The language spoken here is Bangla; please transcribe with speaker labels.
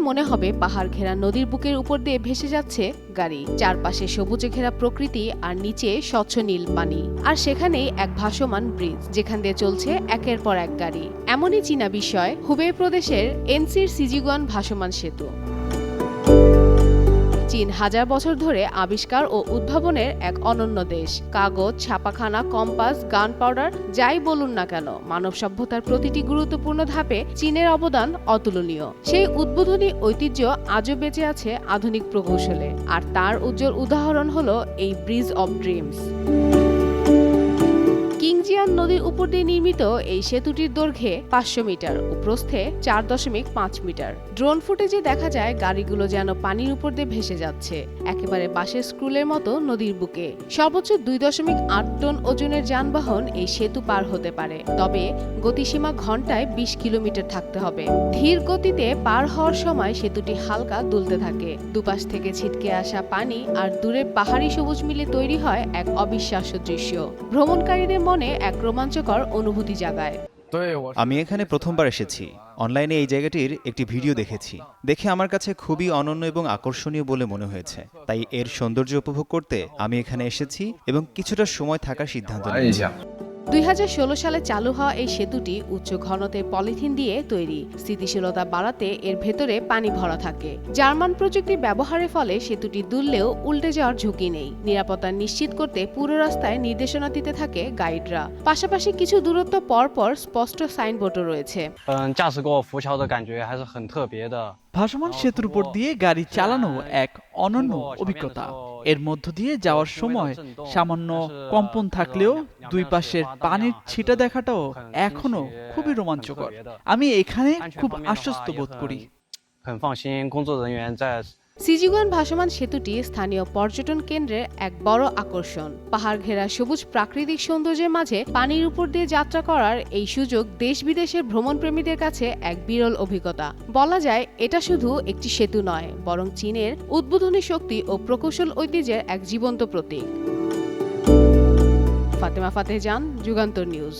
Speaker 1: মনে হবে পাহাড় ঘেরা নদীর বুকের উপর দিয়ে ভেসে যাচ্ছে গাড়ি। চারপাশে সবুজে ঘেরা প্রকৃতি আর নিচে স্বচ্ছ নীল পানি। আর সেখানেই এক ভাসমান ব্রিজ, যেখান দিয়ে চলছে একের পর এক গাড়ি। এমনই চীনা বিষয় হুবে প্রদেশের এনসির সিজিগন ভাসমান সেতু। চীন হাজার বছর ধরে আবিষ্কার ও উদ্ভাবনের এক অনন্য দেশ। কাগজ, ছাপাখানা, কম্পাস, গান পাউডার, যাই বলুন না কেন, মানব সভ্যতার প্রতিটি গুরুত্বপূর্ণ ধাপে চীনের অবদান অতুলনীয়। সেই উদ্বোধনী ঐতিহ্য আজও বেঁচে আছে আধুনিক প্রকৌশলে। আর তার উজ্জ্বল উদাহরণ হল এই ব্রিজ অব ড্রিমস উপর দিয়ে নির্মিত এই সেতুটির দৈর্ঘ্যে পাঁচশো মিটার ও প্রস্থে চার দশমিক পাঁচ মিটার। ড্রোন ফুটেজে দেখা যায় গাড়িগুলো যেন পানির উপর দিয়ে ভেসে যাচ্ছে, একেবারে বাসের স্ক্রুলের মতো নদীর বুকে। সর্বোচ্চ দুই দশমিক আট টন ওজনের যানবাহন এই সেতু পার হতে পারে, তবে গতিসীমা ঘন্টায় বিশ কিলোমিটার থাকতে হবে। ধীর গতিতে পার হওয়ার সময় সেতুটি হালকা দুলতে থাকে। দুপাশ থেকে ছিটকে আসা পানি আর দূরে পাহাড়ি সবুজ মিলে তৈরি হয় এক অবিশ্বাস্য দৃশ্য। ভ্রমণকারীদের মনে এক রোমাঞ্চকর অনুভূতি জাগায়।
Speaker 2: আমি এখানে প্রথমবার এসেছি। অনলাইনে এই জায়গাটির একটি ভিডিও দেখেছি। দেখে আমার কাছে খুবই অনন্য এবং আকর্ষণীয় বলে মনে হয়েছে। তাই এর সৌন্দর্য উপভোগ করতে আমি এখানে এসেছি এবং কিছুটা সময় থাকার সিদ্ধান্ত নিয়েছি।
Speaker 1: 2016 সালে চালু হওয়া এই সেতুটি উচ্চ ঘনত্বের পলিথিন দিয়ে তৈরি। স্থিতিশীলতা বাড়াতে এর ভেতরে পানি ভরা থাকে। জার্মান প্রযুক্তি ব্যবহারের ফলে সেতুটি দুললেও উল্টে যাওয়ার ঝুঁকি নেই। নিরাপত্তা নিশ্চিত করতে পুরো রাস্তায় নির্দেশনা দিতে থাকে গাইডরা। পাশাপাশি কিছু দূরত্ব পর পর স্পষ্ট সাইনবোর্ডও রয়েছে।
Speaker 3: ভাসমান সেতুর উপর দিয়ে গাড়ি চালানো এক অনন্য অভিজ্ঞতা। এর মধ্য দিয়ে যাওয়ার সময় সামান্য কম্পন থাকলেও দুই পাশের পানির ছিটা দেখাটাও এখনো খুবই রোমাঞ্চকর আমি এখানে খুব আশ্বস্ত বোধ করি
Speaker 4: 很放心，工作人员在
Speaker 1: সিজিগুয়ান ভাসমান সেতুটি স্থানীয় পর্যটন কেন্দ্রের এক বড় আকর্ষণ। পাহাড় ঘেরা সবুজ প্রাকৃতিক সৌন্দর্যের মাঝে পানির উপর দিয়ে যাত্রা করার এই সুযোগ দেশ বিদেশের ভ্রমণপ্রেমীদের কাছে এক বিরল অভিজ্ঞতা। বলা যায়, এটা শুধু একটি সেতু নয়, বরং চীনের উদ্বোধনী শক্তি ও প্রকৌশল ঐতিহ্যের এক জীবন্ত প্রতীক। ফাতেমা ফাতেহ যান যুগান্তর নিউজ।